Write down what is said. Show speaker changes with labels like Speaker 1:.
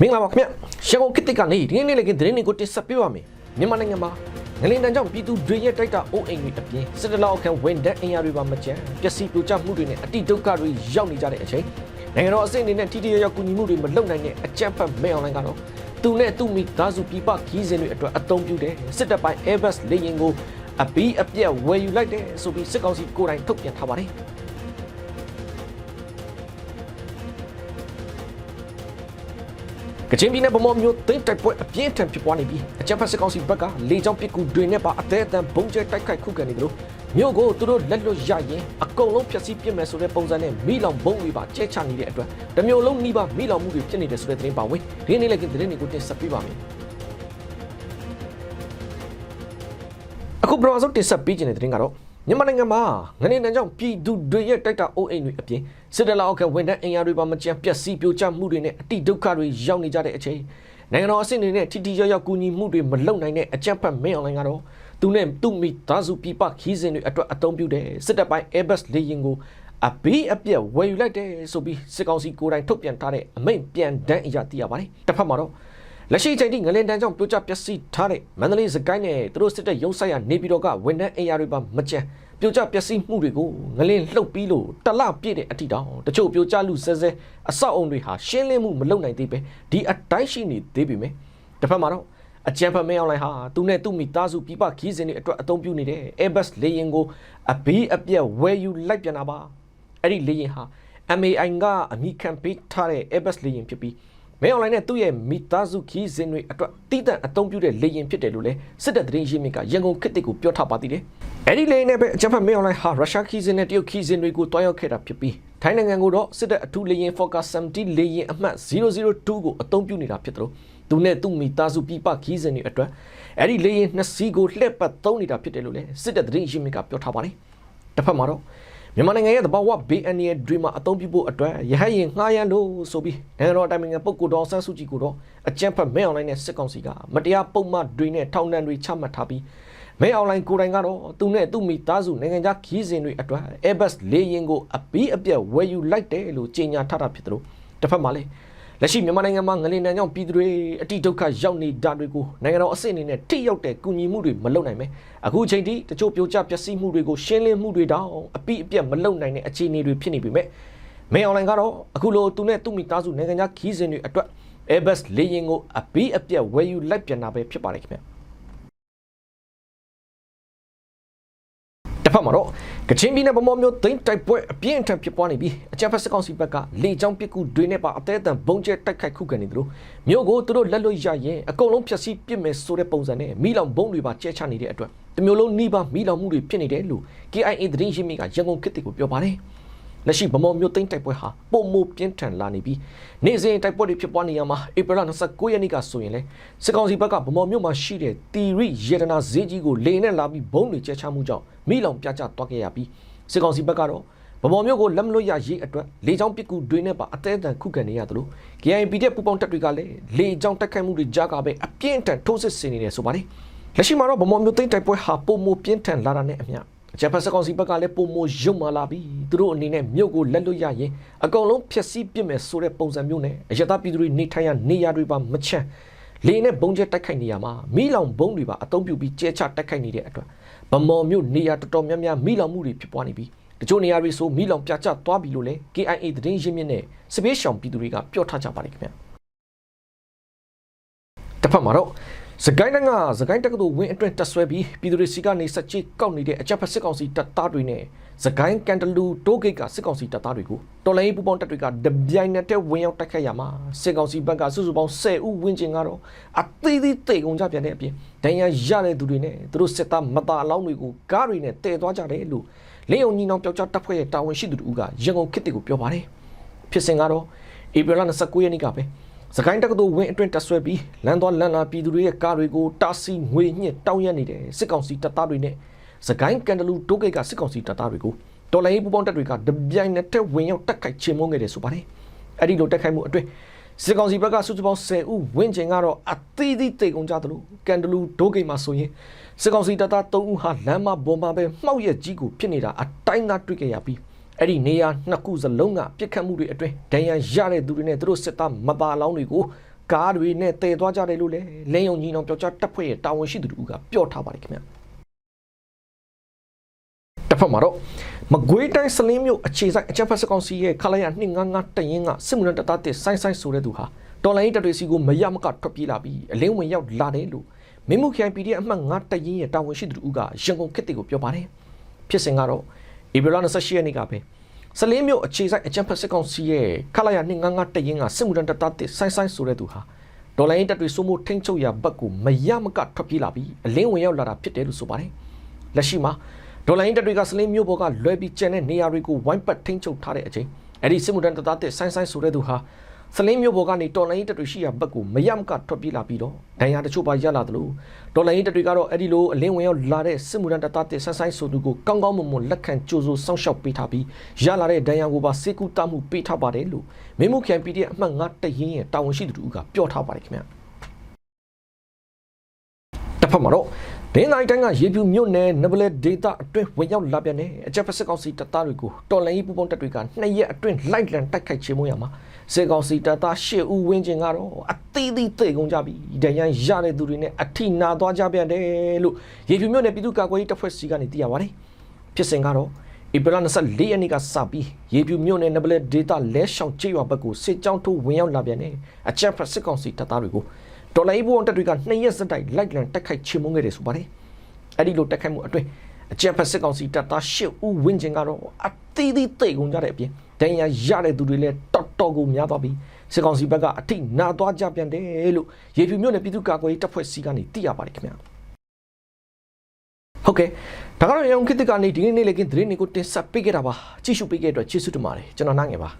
Speaker 1: မင်္ဂလာပါခင်ဗျရန်ကုန်ခေတ်သစ်ကနေဒီနေ့နေ့လည်းကသတင်းတွေကိုတင်ဆက်ပေးပါမယ်မြန်မာနိုင်ငံမှာငလင်တန်ကြောင့်ပြည်သူတွေရဲ့တိုက်တာအိုးအိမ်တွေအပြင်စစ်တလောက်အခန်းဝန်တန်းအင်အားတွေပါမကျန်ပျက်စီးပြိုကျမှုတွေနဲ့အတိဒုက္ခတွေရောက်နေကြတဲ့အချိန်နိုင်ငံတော်အစိမ့်အနေနဲ့ထိထိရောက်ရောက်ကူညီမှုတွေမလုပ်နိုင်တဲ့အကြမ်းဖက်မဲအွန်လိုင်းကတော့သူနဲ့သူ့မိသားစုပြပခီးစဉ်တွေအတွက်အသုံးပြုတယ်စစ်တပ်ပိုင်း Airbus လေယာဉ်ကိုအပီးအပြက်ဝယ်ယူလိုက်တယ်ဆိုပြီးစစ်ကောင်စီကိုယ်တိုင်ထုတ်ပြန်ထားပါတယ် ကချင်ပြည်နယ်ဗမော်မျိုးသိမ်းတိုက်ပွဲအပြင်းထန်ဖြစ်ပွားနေပြီးအကြမ်းဖက်စစ်ကောင်စီဘက်ကလေကြောင်းပစ်ကူတွေနဲ့ပါအသေးအတန်ဘုံကျဲတိုက်ခိုက်ခုခံနေတယ်လို့မြို့ကိုသူတို့လက်လွတ်ရရင်အကုန်လုံးဖျက်ဆီးပစ်မယ်ဆိုတဲ့ပုံစံနဲ့မိလောင်ဘုံတွေပါကျဲချနေတဲ့အတွက်တစ်မျိုးလုံးနှီးပါမိလောင်မှုတွေဖြစ်နေတယ်ဆိုတဲ့သတင်းပါဝင်ဒီနေ့လည်းသတင်းတွေကိုတင်ဆက်ပေးပါမယ်အခုပထမဆုံးတင်ဆက်ပေးခြင်းတဲ့သတင်းကတော့ မြန်မာနိုင်ငံမှာငနေတန်းကြောင့်ပြည်သူတွေရဲ့တိုက်တာအိုးအိမ်တွေအပြင်စစ်တလောက်အကဝန်ထမ်းအင်အားတွေပါမကြံပျက်စီးပြိုကျမှုတွေနဲ့အတိဒုက္ခတွေရောက်နေကြတဲ့အချိန်နိုင်ငံတော်အဆင့်တွေနဲ့ထိထိရောက်ရောက်ကူညီမှုတွေမလုပ်နိုင်တဲ့အကြမ်းဖက်မင်းအွန်လိုင်းကတော့သူနဲ့သူ့မိသားစုပြပခီးစဉ်တွေအတွက်အသုံးပြုတဲ့စစ်တပ်ပိုင်း Airbus လေယာဉ်ကိုအပီးအပြက်ဝယ်ယူလိုက်တယ်ဆိုပြီးစစ်ကောင်စီကိုယ်တိုင်ထုတ်ပြန်ထားတဲ့အမိန့်ပြန်တန်းအရာသိရပါတယ်တစ်ဖက်မှာတော့ လက်ရှိချိန်ထိငလင်တန်းကြောင့်ပြိုကျပျက်စီးထားတဲ့မန္တလေးစကိုင်းနဲ့သူတို့စစ်တပ်ရုံးဆိုင်ရာနေပြည်တော်ကဝန်ထမ်းအင်အားတွေပါမကြံပြိုကျပျက်စီးမှုတွေကိုငလင်လှုပ်ပြီးလို့တလပြည့်တဲ့အထိတောင်တချို့ပြိုကျလူဆဲဆဲအဆောက်အုံတွေဟာရှင်းလင်းမှုမလုပ်နိုင်သေးပဲဒီအတိုင်းရှိနေသေးပေမဲ့တစ်ဖက်မှာတော့အကြံဖတ်မဲအွန်လိုင်းဟာသူနဲ့သူ့မိသားစုပြပခီးစဉ်တွေအတွက်အသုံးပြုနေတဲ့ Airbus လေယာဉ်ကိုအဘီးအပြက်ဝယ်ယူလိုက်ပြန်တာပါအဲ့ဒီလေယာဉ်ဟာ MAI ကအမိခံပေးထားတဲ့ Airbus လေယာဉ်ဖြစ်ပြီး မဲအွန်လိုင်းနဲ့သူ့ရဲ့မိသားစုခီးစဉ်တွေအတွက်တိတန့်အသုံးပြုတဲ့လေယာဉ်ဖြစ်တယ်လို့လည်းစစ်တပ်သတင်းရင်းမြစ်ကရန်ကုန်ခေတ်တစ်ကိုပြောထားပါသေးတယ်။အဲဒီလေယာဉ်နဲ့ပဲအကြမ်းဖက်မဲအွန်လိုင်းဟာရုရှားခီးစဉ်နဲ့တရုတ်ခီးစဉ်တွေကိုတွားရောက်ခဲ့တာဖြစ်ပြီးထိုင်းနိုင်ငံကိုတော့စစ်တပ်အထူးလေယာဉ် Focus 70လေယာဉ်အမှတ်002ကိုအသုံးပြုနေတာဖြစ်တယ်လို့သူနဲ့သူ့မိသားစုပြပခီးစဉ်တွေအတွက်အဲဒီလေယာဉ်နှစ်စီးကိုလှည့်ပတ်သုံးနေတာဖြစ်တယ်လို့လည်းစစ်တပ်သတင်းရင်းမြစ်ကပြောထားပါတယ်။တစ်ဖက်မှာတော့ မြန်မာနိုင်ငံရဲ့သဘာဝဘေးအန္တရာယ်တွေမှာအသုံးပြုဖို့အတွက်ရဟတ်ရင်ငှားရမ်းလို့ဆိုပြီးနိုင်ငံတော်အတိုင်ပင်ခံပုဂ္ဂိုလ်တော်ဆန်းစုကြည်ကိုတော့အကြံဖတ်မဲအွန်လိုင်းနဲ့စစ်ကောင်စီကမတရားပုံမှန်တွေနဲ့ထောင်ဒဏ်တွေချမှတ်ထားပြီးမဲအွန်လိုင်းကိုယ်တိုင်ကတော့သူနဲ့သူ့မိသားစုနိုင်ငံခြားခီးစဉ်တွေအတွက် Airbus လေယာဉ်ကိုအပီးအပြက်ဝယ်ယူလိုက်တယ်လို့ကြေညာထားတာဖြစ်တယ်လို့တစ်ဖက်မှာလည်း လက်ရှိမြန်မာနိုင်ငံမှာငလင်တန်းကြောင့်ပြည်သူတွေအတိဒုက္ခရောက်နေတာတွေကိုနိုင်ငံတော်အစစ်အနေနဲ့ထိရောက်တဲ့ကူညီမှုတွေမလုပ်နိုင်ပဲအခုအချိန်ထိတချို့ပြိုကျပျက်စီးမှုတွေကိုရှင်းလင်းမှုတွေတောင်အပိအပြက်မလုပ်နိုင်တဲ့အခြေအနေတွေဖြစ်နေပြီမဲ့မဲအွန်လိုင်းကတော့အခုလိုသူနဲ့သူ့မိသားစုနိုင်ငံခြားခီးစဉ်တွေအတွက် Airbus လေယာဉ်ကိုအပိအပြက်ဝယ်ယူလိုက်ပြန်တာပဲဖြစ်ပါတယ်ခင်ဗျ တစ်ဖက်မှာတော့ကချင်ပြည်နယ်ဗမော်မျိုးသိန်းတိုက်ပွဲအပြင်းအထန်ဖြစ်ပွားနေပြီးအကြမ်းဖက်စစ်ကောင်စီဘက်ကလေကြောင်းပစ်ကူတွေနဲ့ပါအသေးအံဘုံကျဲတိုက်ခိုက်ခုခံနေတယ်လို့မြို့ကိုသူတို့လက်လွတ်ရရင်အကုန်လုံးဖျက်ဆီးပစ်မယ်ဆိုတဲ့ပုံစံနဲ့မိလောင်ဘုံတွေပါကျဲချနေတဲ့အတွက်တမျိုးလုံးနှီးပါမိလောင်မှုတွေဖြစ်နေတယ်လို့ KIA သတင်းရင်းမြစ်ကရန်ကုန်ခေတ်တစ်ကိုပြောပါတယ် လက်ရှိဗမော်မျိုးသိန်းတိုက်ပွဲဟာပုံမပြင်းထန်လာနေပြီးနေ့စဉ်တိုက်ပွဲတွေဖြစ်ပွားနေရမှာဧပြီလ29ရက်နေ့ကဆိုရင်လေစစ်ကောင်စီဘက်ကဗမော်မျိုးမှာရှိတဲ့တီရိယေဒနာဈေးကြီးကိုလေနဲ့လာပြီးဘုံတွေကျဲချမှုကြောင့်မိလောင်ပြကျသွားခဲ့ရပြီးစစ်ကောင်စီဘက်ကတော့ဗမော်မျိုးကိုလက်မလွတ်ရရေးအတွက်လေကြောင်းပစ်ကူတွေနဲ့ပါအသေးအံခုခံနေရသလို KIP တဲ့ပူပေါင်းတပ်တွေကလည်းလေကြောင်းတိုက်ခိုက်မှုတွေကြားကပဲအပြင်းထန်ထိုးစစ်ဆင်နေတယ်ဆိုပါတယ်လက်ရှိမှာတော့ဗမော်မျိုးသိန်းတိုက်ပွဲဟာပုံမပြင်းထန်လာတာနဲ့အမျှ ဂျပန်စကောင်စီဘက်ကလည်းပုံမရုံမာလာပြီးသူတို့အနေနဲ့မြို့ကိုလက်လွတ်ရရင်အကောင်လုံးဖျက်ဆီးပစ်မယ်ဆိုတဲ့ပုံစံမျိုးနဲ့အရသာပြည်သူတွေနေထိုင်ရနေရတွေပါမချမ်းလေနဲ့ဘုံကျဲတိုက်ခိုက်နေရမှာမိလောင်ဘုံတွေပါအသုံးပြုပြီးကျဲချတိုက်ခိုက်နေတဲ့အတွက်ဗမော်မြို့နေရတော်တော်များများမိလောင်မှုတွေဖြစ်ပွားနေပြီးတချို့နေရာတွေဆိုမိလောင်ပြကျသွားပြီလို့လေ KIA သတင်းရင်းမြစ်နဲ့စပေးရှောင်ပြည်သူတွေကပြောထားကြပါတယ်ခင်ဗျာတစ်ဖက်မှာတော့ စကိုင်းတိုင်းကစကိုင်းတက္ကသိုလ်ဝင်းအတွင်းတက်ဆွဲပြီးပြည်သူတွေစီကနေစက်ကြီးကောက်နေတဲ့အကြပ်ဖက်စစ်ကောင်စီတပ်သားတွေနဲ့စကိုင်းကန်တလူတိုးဂိတ်ကစစ်ကောင်စီတပ်သားတွေကိုတော်လိုင်းပူပေါင်းတပ်တွေကတပြိုင်နက်တည်းဝင်ရောက်တိုက်ခတ်ရမှာစစ်ကောင်စီဘက်ကစုစုပေါင်း10ဦးဝန်းကျင်ကတော့အသေးသေးတိတ်ကုန်ကြပြန်တဲ့အပြင်ဒဏ်ရာရတဲ့သူတွေနဲ့သူတို့စစ်သားမသားအလောင်းတွေကိုကားတွေနဲ့တည်သွားကြတယ်လို့လင်းအောင်ညီနောင်ပျောက်ကြားတပ်ဖွဲ့ရဲ့တာဝန်ရှိသူတို့ကရန်ကုန်ခေတ်တွေကိုပြောပါတယ်ဖြစ်စဉ်ကတော့ဧပြီလ29ရက်နေ့ကပဲ စကိုင်းတက္ကသိုလ်ဝင်းအတွင်းတက်ဆွဲပြီးလမ်းသွားလမ်းလာပြည်သူတွေရဲ့ကားတွေကိုတာစီငွေညှစ်တောင်းရနေတဲ့စစ်ကောင်စီတပ်သားတွေနဲ့စကိုင်းကန်တလူတိုးဂိတ်ကစစ်ကောင်စီတပ်သားတွေကိုတော်လိုင်းပူပေါင်းတပ်တွေကတပြိုင်နက်တည်းဝင်ရောက်တက်ခိုက်ချေမှုန်းခဲ့တယ်ဆိုပါတယ်အဲ့ဒီလိုတက်ခိုက်မှုအတွင်းစစ်ကောင်စီဘက်ကစုစုပေါင်း10ဦးဝင်းကျင်ကတော့အသီးသီးတိတ်ကုန်ကြသလိုကန်တလူဒိုးဂိတ်မှာဆိုရင်စစ်ကောင်စီတပ်သား3ဦးဟာလမ်းမပေါ်မှာပဲမှောက်ရက်ကြီးကိုဖြစ်နေတာအတိုင်းသားတွေ့ခဲ့ရပြီး အဲ့ဒီနေရာနှစ်ခုစလုံးကပြစ်ခတ်မှုတွေအတွင်းဒဏ်ရာရတဲ့သူတွေနဲ့သူတို့စစ်သားမပါလောင်းတွေကိုကားတွေနဲ့တည်သွားကြတယ်လို့လည်းလင်းယုံညီနောင်ပြောကြားတပ်ဖွဲ့ရဲ့တာဝန်ရှိသူတို့ကပြောထားပါတယ်ခင်ဗျတစ်ဖက်မှာတော့မကွေးတိုင်းစလင်းမြို့အခြေဆိုင်အကြံဖက်စကောင်စီရဲ့ခလာရ255တရင်ကစစ်မှုထမ်းတပ်သားတစ်ဆိုင်းဆိုင်းဆိုတဲ့သူဟာတော်လိုင်းတပ်တွေစီကိုမရမကထွက်ပြေးလာပြီးအလင်းဝင်ရောက်လာတယ်လို့မင်းမှုခိုင် PDF အမှတ်9တရင်ရဲ့တာဝန်ရှိသူတို့ကရန်ကုန်ခေတ်တွေကိုပြောပါတယ်ဖြစ်စဉ်ကတော့ ဧပြီလ28ရက်နေ့ကပဲစလင်းမြို့အခြေဆိုင်အကြံဖက်စကောင်စီရဲ့ခလာရ255တရင်ကစစ်မှုထမ်းတပ်သားတစ်ဆိုင်းဆိုင်းဆိုတဲ့သူဟာဒေါ်လာရင်းတပ်တွေစိုးမိုးထိန်းချုပ်ရာဘက်ကိုမရမကထွက်ပြေးလာပြီးအလင်းဝင်ရောက်လာတာဖြစ်တယ်လို့ဆိုပါတယ်လက်ရှိမှာဒေါ်လာရင်းတပ်တွေကစလင်းမျိုးပေါ်ကလွဲပြီးကျန်တဲ့နေရာတွေကိုဝိုင်းပတ်ထိန်းချုပ်ထားတဲ့အချိန်အဲ့ဒီစစ်မှုထမ်းတပ်သားတဲ့ဆိုင်းဆိုင်းဆိုတဲ့သူဟာ စလင်းမျိုးပေါ်ကနေတော်လိုင်းတပ်တွေရှိရာဘက်ကိုမရမကထွက်ပြေးလာပြီးတော့ဒဏ်ရာတချို့ပါရလာတယ်လို့ဒေါ်လာရင်းတပ်တွေကတော့အဲ့ဒီလိုအလင်းဝင်ရောက်လာတဲ့စစ်မှုထမ်းတပ်သားတဲ့ဆိုင်းဆိုင်းဆိုသူကိုကောင်းကောင်းမွန်မွန်လက်ခံကြိုးစိုးစောင့်ရှောက်ပေးထားပြီးရလာတဲ့ဒဏ်ရာကိုပါစေကူတမှုပေးထားပါတယ်လို့မင်းမှုခိုင် PDF အမှတ်9တရင်ရဲ့တာဝန်ရှိသူတို့ကပြောထားပါတယ်ခင်ဗျာ တစ်ဖက်မှာတော့ဒင်းနိုင်တိုင်းကရေပြူမြို့နယ်နဘလက်ဒေတာအတွင်းဝင်ရောက်လာပြန်တဲ့အကြက်ဖက်စစ်ကောင်စီတပ်သားတွေကိုတော်လိုင်းပူပေါင်းတပ်တွေကနှစ်ရက်အတွင်းလိုက်လံတိုက်ခိုက်ချေမှုရမှာစစ်ကောင်စီတပ်သား၈ဦးဝင်းကျင်ကတော့အသေးသေးသိကုန်ကြပြီဒဏ်ရာရတဲ့သူတွေနဲ့အထိနာသွားကြပြန်တယ်လို့ရေပြူမြို့နယ်ပြည်သူ့ကာကွယ်ရေးတပ်ဖွဲ့စီကနေသိရပါတယ်ဖြစ်စဉ်ကတော့ဧပြီလ24ရက်နေ့ကစပြီးရေပြူမြို့နယ်နဘလက်ဒေတာလဲရှောင်ချေရွာဘက်ကိုစစ်ကြောင်းထိုးဝင်ရောက်လာပြန်တဲ့အကြက်ဖက်စစ်ကောင်စီတပ်သားတွေကို ဒေါ်လာအေးဘုံတက်တွေကနှစ်ရက်စက်တိုက်လိုက်လံတက်ခိုက်ချေမှုန်းခဲ့တယ်ဆိုပါတယ်အဲ့ဒီလိုတက်ခိုက်မှုအတွင်းအကြံဖက်စစ်ကောင်စီတပ်သား၈ဦးဝင်းကျင်ကတော့အသီးသီးတိတ်ကုန်ကြတဲ့အပြင်ဒဏ်ရာရတဲ့သူတွေလည်းတော်တော်ကိုများသွားပြီးစစ်ကောင်စီဘက်ကအထိနာသွားကြပြန်တယ်လို့ရေဖြူမြို့နယ်ပြည်သူ့ကာကွယ်ရေးတပ်ဖွဲ့စီကနေသိရပါတယ်ခင်ဗျာဟုတ်ကဲ့ဒါကတော့ရောင်ခေတ်ကနေဒီနေ့နေ့လေကင်းသတင်းတွေကိုတင်ဆက်ပေးခဲ့တာပါကြည့်ရှုပေးခဲ့တဲ့အတွက်ကျေးဇူးတင်ပါတယ်ကျွန်တော်နိုင်ငယ်ပါ